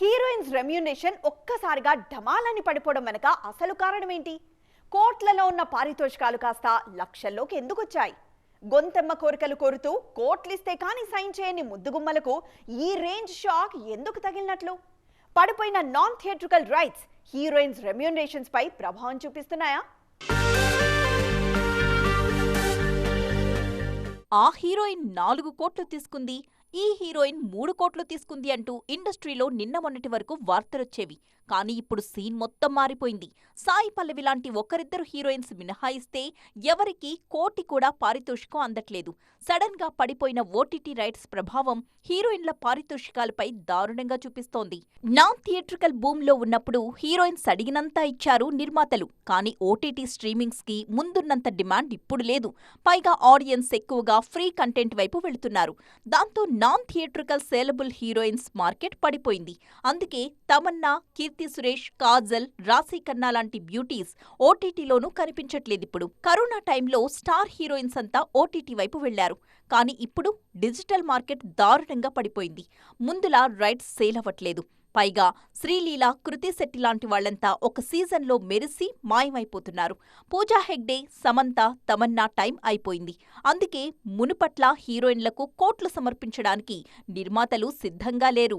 Heroines remuneration ఒక్కసారిగా ఢమాలని పడిపోవడం వెనక అసలు కారణం ఏంటి కోట్లలో ఉన్న పారితోషికాలు కాస్త లక్షల్లోకి ఎందుకు వచ్చాయి గొంతెమ్మ కోరికలు కోరుతూ కోట్లిస్తే కానీ సైన్ చేయని ముద్దుగుమ్మలకు ఈ రేంజ్ షాక్ ఎందుకు తగిలినట్లు? పడిపోయిన non theatrical rights heroines remunerations పై ప్రభావం చూపిస్తున్నాయా? ఆ హీరోయిన్ నాలుగు కోట్లు తీసుకుంది ఈ హీరోయిన్ మూడు కోట్లు తీసుకుంది అంటూ ఇండస్ట్రీలో నిన్న మొన్నటి వరకు వార్తలొచ్చేవి. కానీ ఇప్పుడు సీన్ మొత్తం మారిపోయింది. సాయి పల్లవి లాంటి ఒకరిద్దరు హీరోయిన్స్ మినహాయిస్తే ఎవరికీ కోటి కూడా పారితోషికం అందట్లేదు. సడన్గా పడిపోయిన ఓటీటీ రైట్స్ ప్రభావం హీరోయిన్ల పారితోషికాలపై దారుణంగా చూపిస్తోంది. నాన్ థియేట్రికల్ బూమ్లో ఉన్నప్పుడు హీరోయిన్స్ అడిగినంత ఇచ్చారు నిర్మాతలు. కానీ ఓటీటీ స్ట్రీమింగ్స్కి ముందున్నంత డిమాండ్ ఇప్పుడు లేదు. పైగా ఆడియన్స్ ఎక్కువగా ఫ్రీ కంటెంట్ వైపు వెళుతున్నారు. దాంతో non theatrical salable heroines market పడిపోయింది. అందుకే తమన్నా కీర్తి సురేష్ కాజల్ రాశి ఖన్నా లాంటి బ్యూటీస్ ఓటీటీలోనూ కనిపించట్లేదు ఇప్పుడు. కరోనా టైంలో స్టార్ హీరోయిన్స్ అంతా ఓటీటీ వైపు వెళ్ళారు. కానీ ఇప్పుడు డిజిటల్ మార్కెట్ దారుణంగా పడిపోయింది. ముందులా రైట్స్ సేల్ అవ్వట్లేదు. పైగా శ్రీలీల కృతి శెట్టి లాంటి వాళ్ళంతా ఒక సీజన్లో మెరిసి మాయమైపోతున్నారు. పూజా హెగ్డే సమంత తమన్నా టైం అయిపోయింది. అందుకే మునుపట్ల హీరోయిన్లకు కోట్లు సమర్పించడానికి నిర్మాతలు సిద్ధంగా లేరు.